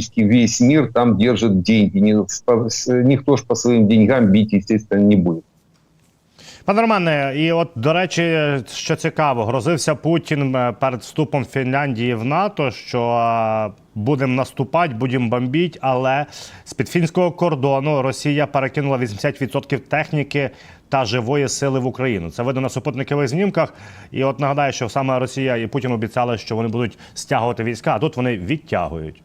практически весь мир там держит деньги. Никто ж по своим деньгам бить, естественно, не будет. Пане Романе, і от до речі, що цікаво, грозився Путін е, перед вступом Фінляндії в НАТО, що е, будемо наступати, будемо бомбити, але з під фінського кордону Росія перекинула 80% техніки та живої сили в Україну. Це видно на супутникових знімках. І от нагадаю, що саме Росія і Путін обіцяли, що вони будуть стягувати війська, а тут вони відтягують.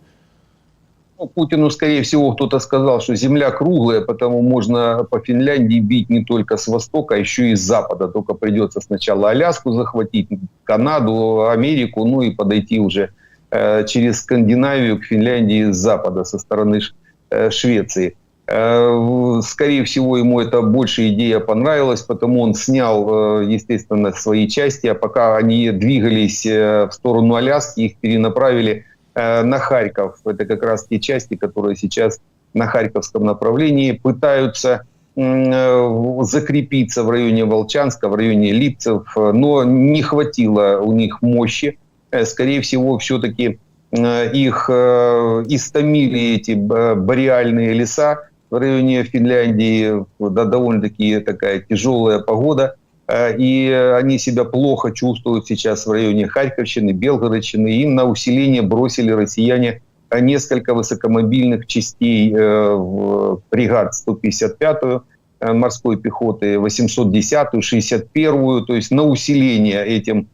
Ну, Путину, скорее всего, кто-то сказал, что земля круглая, потому можно по Финляндии бить не только с востока, а еще и с запада. Только придется сначала Аляску захватить, Канаду, Америку, ну и подойти уже э, через Скандинавию к Финляндии с запада, со стороны э, Швеции. Э, скорее всего, ему эта большая идея понравилась, потому он снял, э, естественно, свои части, а пока они двигались э, в сторону Аляски, их перенаправили на Харьков. Это как раз те части, которые сейчас на Харьковском направлении пытаются э, закрепиться в районе Волчанска, в районе Липцев, но не хватило у них мощи. Э, скорее всего, все-таки их истомили эти бореальные леса в районе Финляндии, да, довольно-таки такая тяжелая погода – Э, и они себя плохо чувствуют сейчас в районе Харьковщины, Белгородщины. Им на усиление бросили россияне несколько высокомобильных частей э, в бригад 155-ю э, морской пехоты, 810-ю, 61-ю, то есть на усиление этим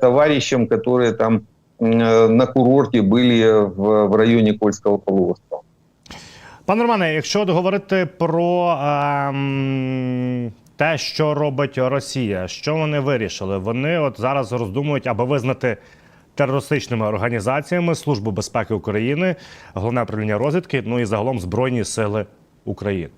товарищам, которые там на курорті були в, районі Кольського полуострова. Пане Романе, якщо говорити про ем, те, що робить Росія, що вони вирішили? Вони от зараз роздумують, аби визнати терористичними організаціями Службу безпеки України, головне управління розвідки, ну і загалом Збройні Сили України.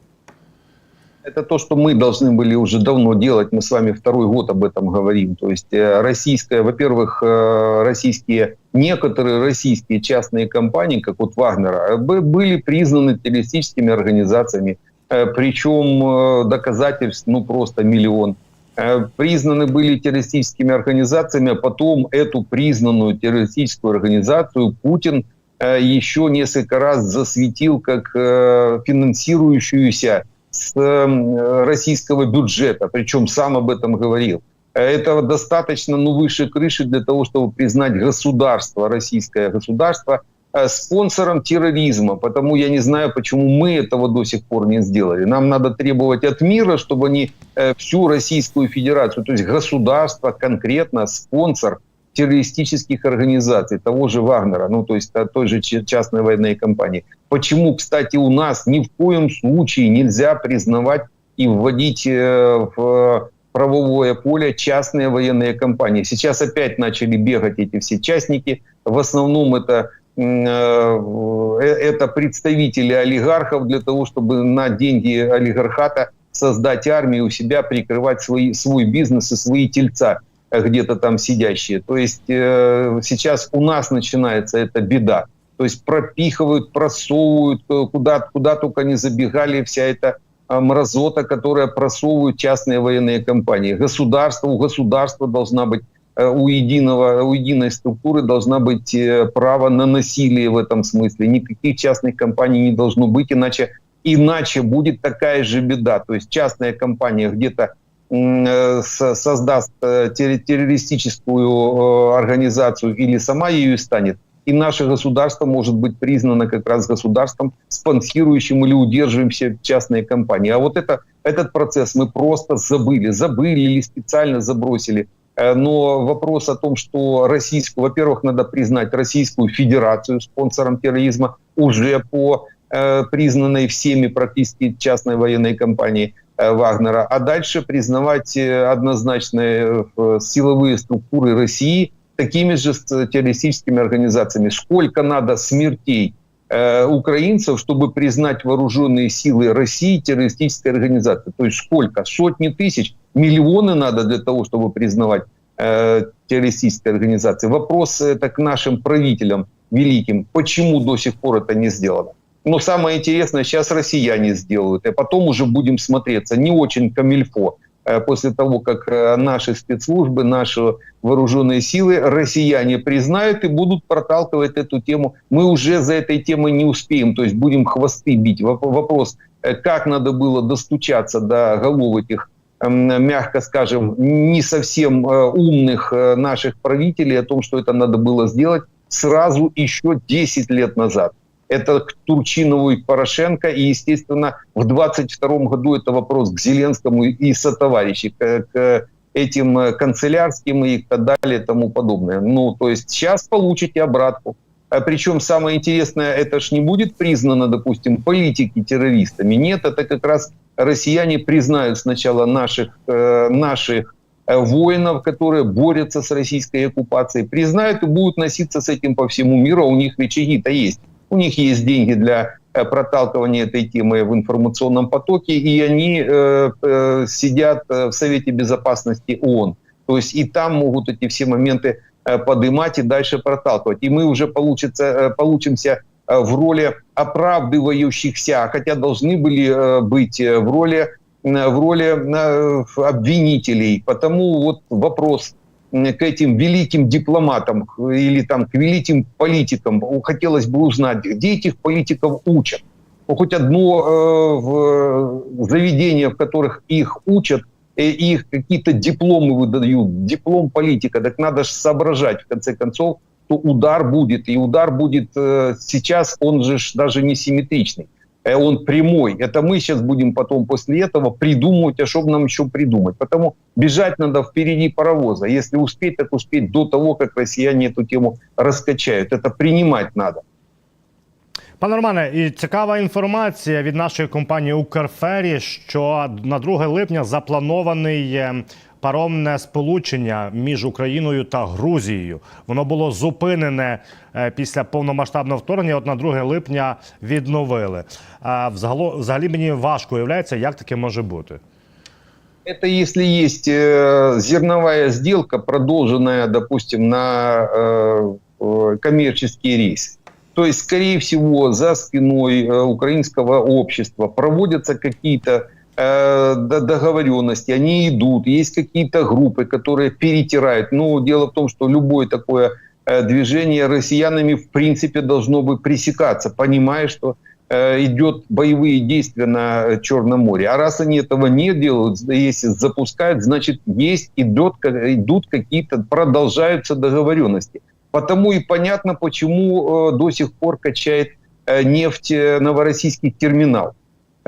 Это то, что мы должны были уже давно делать. Мы с вами второй год об этом говорим. То есть э, российская, во-первых, э, российские, некоторые российские частные компании, как вот Вагнера, были признаны террористическими организациями. Э, причем э, доказательств ну просто миллион. Э, признаны были террористическими организациями, а потом эту признанную террористическую организацию Путин еще несколько раз засветил как финансирующуюся с российского бюджета, причем сам об этом говорил. Этого достаточно ну, выше крыши для того, чтобы признать государство, российское государство – спонсором терроризма. Потому я не знаю, почему мы этого до сих пор не сделали. Нам надо требовать от мира, чтобы они э, всю Российскую Федерацию, то есть государство конкретно спонсор террористических организаций, того же Вагнера, ну то есть той же частной военной компании. Почему, кстати, у нас ни в коем случае нельзя признавать и вводить э, в правовое поле частные военные компании. Сейчас опять начали бегать эти все частники. В основном это Э, э, это представители олигархов для того, чтобы на деньги олигархата создать армию у себя, прикрывать свои, свой бизнес и свои тельца э, где-то там сидящие. То есть э, сейчас у нас начинается эта беда. То есть пропихивают, просовывают, куда, куда только не забегали вся эта мразота, которая просовывают частные военные компании. Государство, у государства должна быть Э, у единого, у единой структуры должна быть э, право на насилие в этом смысле. Никаких частных компаний не должно быть, иначе, иначе будет такая же беда. То есть частная компания где-то э, создаст террористическую организацию или сама ею станет, и наше государство может быть признано как раз государством, спонсирующим или удерживающим частные компании. А вот это, этот процесс мы просто забыли, забыли или специально забросили – Э, но вопрос о том, что российскую, во-первых, надо признать Российскую Федерацию спонсором терроризма уже по э, признанной всеми практически частной военной компании э, Вагнера, а дальше признавать э, однозначно э, силовые структуры России такими же террористическими организациями. Сколько надо смертей э, украинцев, чтобы признать вооруженные силы России террористической организацией? То есть сколько? Сотни тысяч? Миллионы надо для того, чтобы признавать э, террористической организации. Вопрос это к нашим правителям великим. Почему до сих пор это не сделано? Но самое интересное, сейчас россияне сделают, и потом уже будем смотреться. Не очень камильфо э, после того, как э, наши спецслужбы, наши вооруженные силы, россияне признают и будут проталкивать эту тему. Мы уже за этой темой не успеем, то есть будем хвосты бить. Вопрос, как надо было достучаться до голов этих мягко скажем, не совсем умных наших правителей о том, что это надо было сделать сразу еще 10 лет назад это к Турчинову и Порошенко, и, естественно, в 22 году это вопрос к Зеленскому и сотоварищи, к, к этим э, канцелярским и так далее и тому подобное. Ну, то есть сейчас получите обратку. А причем самое интересное, это ж не будет признано, допустим, политики террористами. Нет, это как раз россияне признают сначала наших, э, наших э, воинов, которые борются с российской оккупацией, признают и будут носиться с этим по всему миру, а у них рычаги-то есть. У них есть деньги для э, проталкивания этой темы в информационном потоке, и они э, э, сидят э, в Совете Безопасности ООН. То есть и там могут эти все моменты поднимать и дальше проталкивать. И мы уже получится, э, получимся э, в роли оправдывающихся, хотя должны были э, быть в роли, в роли обвинителей. Потому вот вопрос к этим великим дипломатам или там к великим политикам хотелось бы узнать, где этих политиков учат. Хоть одно э, в, заведение, в которых их учат, э, их какие-то дипломы выдают, диплом политика, так надо же соображать, в конце концов, то удар будет, и удар будет э, сейчас, он же даже не симметричный. Э, он прямой. Это мы сейчас будем потом после этого придумывать, а что нам еще придумать. Потому бежать надо впереди паровоза. Если успеть, так успеть до того, как россияне эту тему раскачают. Это принимать надо. Пане Романе, і цікава інформація від нашої компанії Укрфері, що на 2 липня запланований паромне сполучення між Україною та Грузією. Воно було зупинене е, після повномасштабного вторгнення. От на 2 липня відновили. А взагалі, взагалі мені важко уявляється, як таке може бути. Это если есть э, зерновая сделка, продолженная, допустим, на э, э коммерческие рейсы. То есть, скорее всего, за спиной э, украинского общества проводятся какие-то Э, договоренности, они идут, есть какие-то группы, которые перетирают. Но дело в том, что любое такое э, движение россиянами в принципе должно бы пресекаться, понимая, что э, идет боевые действия на Черном море. А раз они этого не делают, если запускают, значит есть идет, идут какие-то, продолжаются договоренности. Потому и понятно, почему до сих пор качает нефть новороссийский терминал.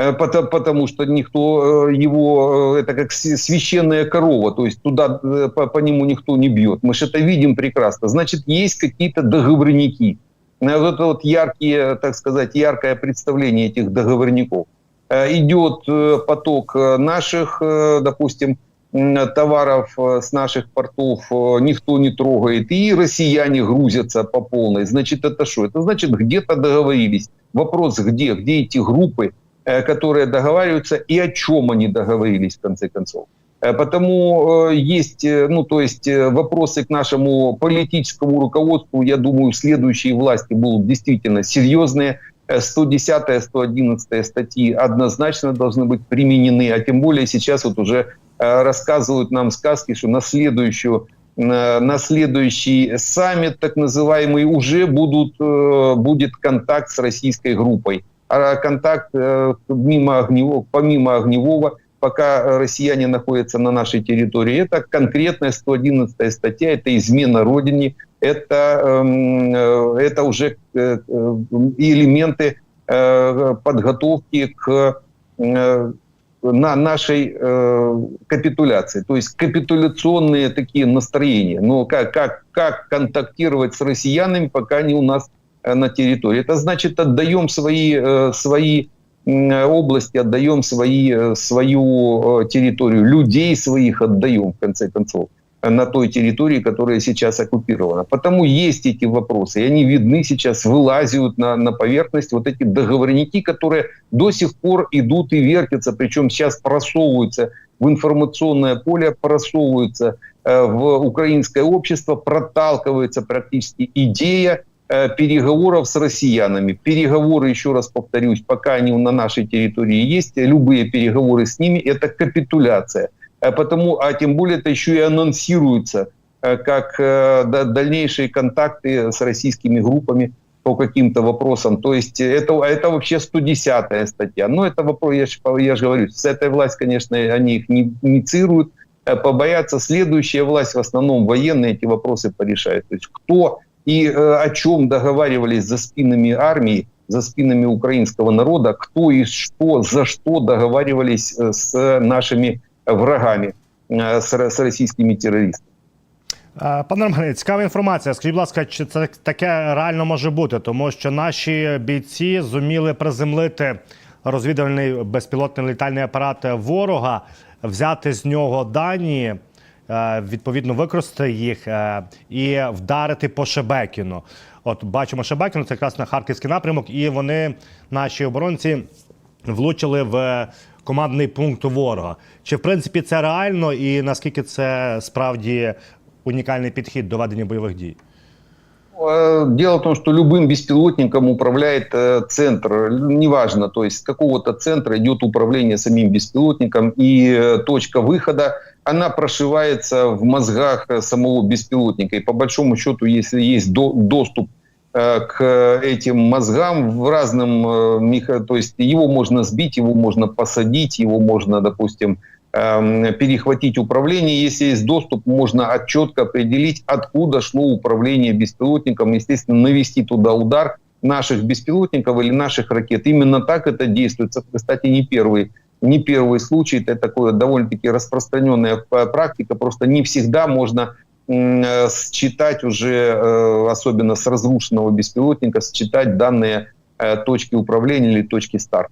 Э, потому, потому что никто э, его, э, это как священная корова, то есть туда по, по нему никто не бьет. Мы же это видим прекрасно. Значит, есть какие-то договорники. Вот это вот яркие, так сказать, яркое представление этих договорников. Идет поток наших, допустим, товаров с наших портов никто не трогает, и россияне грузятся по полной. Значит, это что? Это значит, где-то договорились. Вопрос, где? Где эти группы? Э, которые договариваются и о чем они договорились в конце концов. Э, потому э, есть, ну, то есть вопросы к нашему политическому руководству, я думаю, следующие власти будут действительно серьезные. 110-111 статьи однозначно должны быть применены, а тем более сейчас вот уже рассказывают нам сказки, что на следующую на следующий саммит, так называемый, уже будут, будет контакт с российской группой. А контакт э, мимо огневого, помимо огневого, пока россияне находятся на нашей территории. Это конкретная 111 статья, это измена Родине, это, эм, э, это уже э, элементы подготовки к на нашей э, капитуляции, то есть капитуляционные такие настроения. Но как, как, как контактировать с россиянами, пока они у нас Э, на территории. Это значит, отдаем свои, э, свои области, отдаем свои, э, свою территорию, людей своих отдаем, в конце концов, на той территории, которая сейчас оккупирована. Потому есть эти вопросы, и они видны сейчас, вылазят на, на поверхность, вот эти договорники, которые до сих пор идут и вертятся, причем сейчас просовываются в информационное поле, просовываются в украинское общество, проталкивается практически идея Э, переговоров с россиянами. Переговоры, еще раз повторюсь, пока они на нашей территории есть, любые переговоры с ними – это капитуляция. Э, Потому, а тем более это еще и анонсируется э, как э, да- дальнейшие контакты с российскими группами по каким-то вопросам. То есть это, это вообще 110-я статья. Но это вопрос, я, ж- я же говорю, с этой власть, конечно, они их не инициируют, побоятся. Следующая власть, в основном военные, эти вопросы порешает. То есть кто и о чем договаривались за спинами армии, за спинами украинского народа, кто и что, за что договаривались с нашими врагами, э, с, ро- российскими террористами. Е, Пане Романе, цікава інформація. Скажіть, будь ласка, чи це таке реально може бути? Тому що наші бійці зуміли приземлити розвідувальний безпілотний літальний апарат ворога, взяти з нього дані, е, відповідно використати їх е, і вдарити по Шебекіну. От бачимо Шебекіну, це якраз на харківський напрямок, і вони, наші оборонці, влучили в командний пункт ворога. Чи в принципі це реально, і наскільки це справді унікальний підхід до ведення бойових дій? Э, Дело в том, что любым беспилотником управляет э, центр, неважно, то есть с какого-то центра идет управление самим беспилотником, и э, точка выхода, она прошивается в мозгах э, самого беспилотника. И по большому счету, если есть до- доступ э, к этим мозгам в разном, э, то есть его можно сбить, его можно посадить, его можно, допустим, эм, перехватить управление. Если есть доступ, можно четко определить, откуда шло управление беспилотником, естественно, навести туда удар наших беспилотников или наших ракет. Именно так это действует. Это, Кстати, не первый, не первый случай, это такое довольно-таки распространенная п- практика. Просто не всегда можно э, считать уже, э, особенно с разрушенного беспилотника, считать данные э, точки управления или точки старта.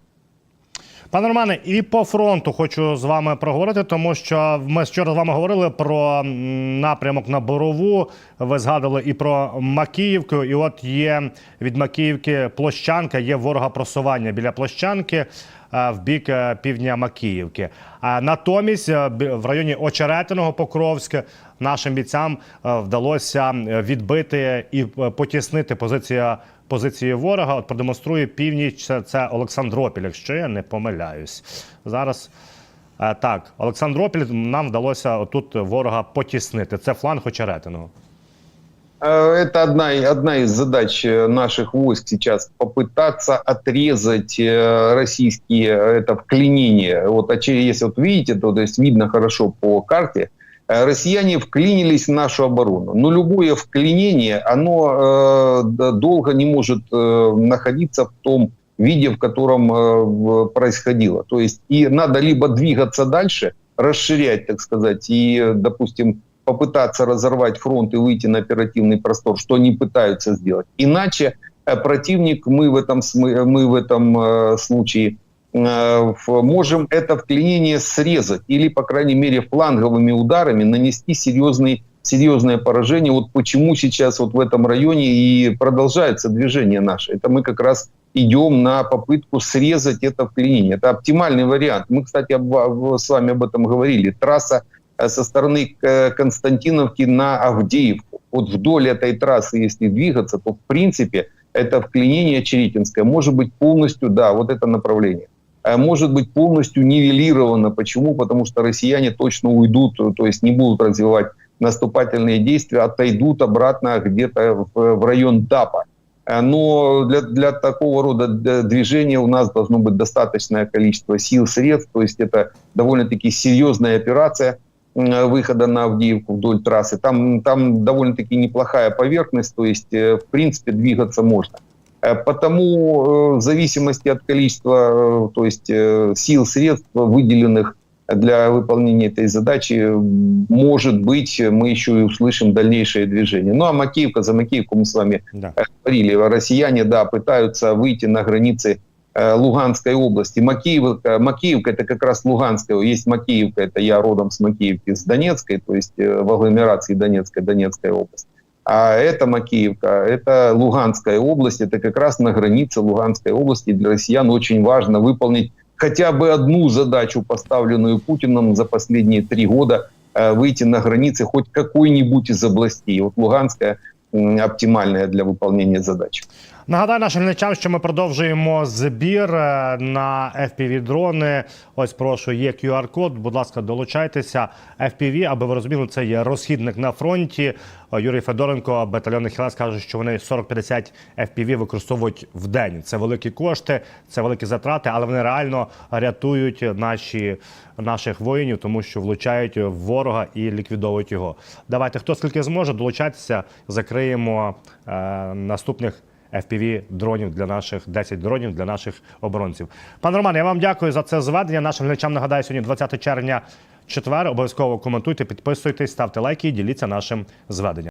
Пане Романе, і по фронту хочу з вами проговорити, тому що ми вчора з вами говорили про м, напрямок на Борову. Ви згадували і про Макіївку. І от є від Макіївки площанка, є ворога просування біля площанки е, в бік е, півдня Макіївки. А натомість е, в районі Очеретиного Покровська нашим бійцям е, вдалося е, відбити і е, потіснити позиція позиції ворога. От продемонструє північ. Це, це Олександропіль, якщо я не помиляюсь. Зараз е, так, Олександропіль нам вдалося тут ворога потіснити. Це фланг Очеретиного. Э, Это одна, одна из задач э, наших войск сейчас попытаться отрезать э, российские это вклинение. Вот, а если вот видите, то, то есть видно хорошо по карте, россияне вклинились в нашу оборону. Но любое вклинение, оно долго не может находиться в том виде, в котором происходило. То есть и надо либо двигаться дальше, расширять, так сказать, и, допустим, попытаться разорвать фронт и выйти на оперативный простор, что они пытаются сделать. Иначе э, противник, мы в этом, смы- мы в этом э, случае э, можем это вклинение срезать или, по крайней мере, фланговыми ударами нанести серьезный, серьезное поражение. Вот почему сейчас вот в этом районе и продолжается движение наше. Это мы как раз идем на попытку срезать это вклинение. Это оптимальный вариант. Мы, кстати, об- с вами об этом говорили. Трасса э, со стороны э, Константиновки на Авдеевку. Вот вдоль этой трассы, если двигаться, то в принципе это вклинение Черетинское может быть полностью, да, вот это направление, э, может быть полностью нивелировано. Почему? Потому что россияне точно уйдут, э, то есть не будут развивать наступательные действия, отойдут обратно где-то в, район ДАПа. Э, Но для, для такого рода движения у нас должно быть достаточное количество сил, средств. То есть это довольно-таки серьезная операция выхода на Авдеевку вдоль трассы. Там, там довольно-таки неплохая поверхность, то есть э, в принципе двигаться можно. Э, Потому э, в зависимости от количества э, то есть, э, сил, средств, выделенных для выполнения этой задачи, может быть, мы еще и услышим дальнейшее движение. Ну а Макеевка, за Макеевку мы с вами Да. э, говорили, россияне, да, пытаются выйти на границы э, Луганской области. Макеевка, Макеевка это как раз Луганская. Есть Макеевка, это я родом с Макеевки, с Донецкой, то есть э, в агломерации Донецкой, Донецкая область. А это Макеевка, это Луганская область, это как раз на границе Луганской области. Для россиян очень важно выполнить хотя бы одну задачу, поставленную Путиным за последние три года, э, выйти на границы хоть какой-нибудь из областей. Вот Луганская оптимальная для выполнения задач. Нагадаю нашим глядачам, що ми продовжуємо збір е, на fpv дрони. Ось прошу, є QR-код. Будь ласка, долучайтеся. FPV, аби ви розуміли, це є розхідник на фронті. Е, Юрій Федоренко, батальйонний хілес, каже, що вони 40-50 FPV використовують в день. Це великі кошти, це великі затрати, але вони реально рятують наші наших воїнів, тому що влучають в ворога і ліквідовують його. Давайте хто скільки зможе, долучайтеся, закриємо е, наступних. FPV дронів для наших 10 дронів для наших оборонців. Пане Роман, я вам дякую за це зведення. Нашим глядачам нагадаю, сьогодні 20 червня, четвер. Обов'язково коментуйте, підписуйтесь, ставте лайки і діліться нашим зведенням.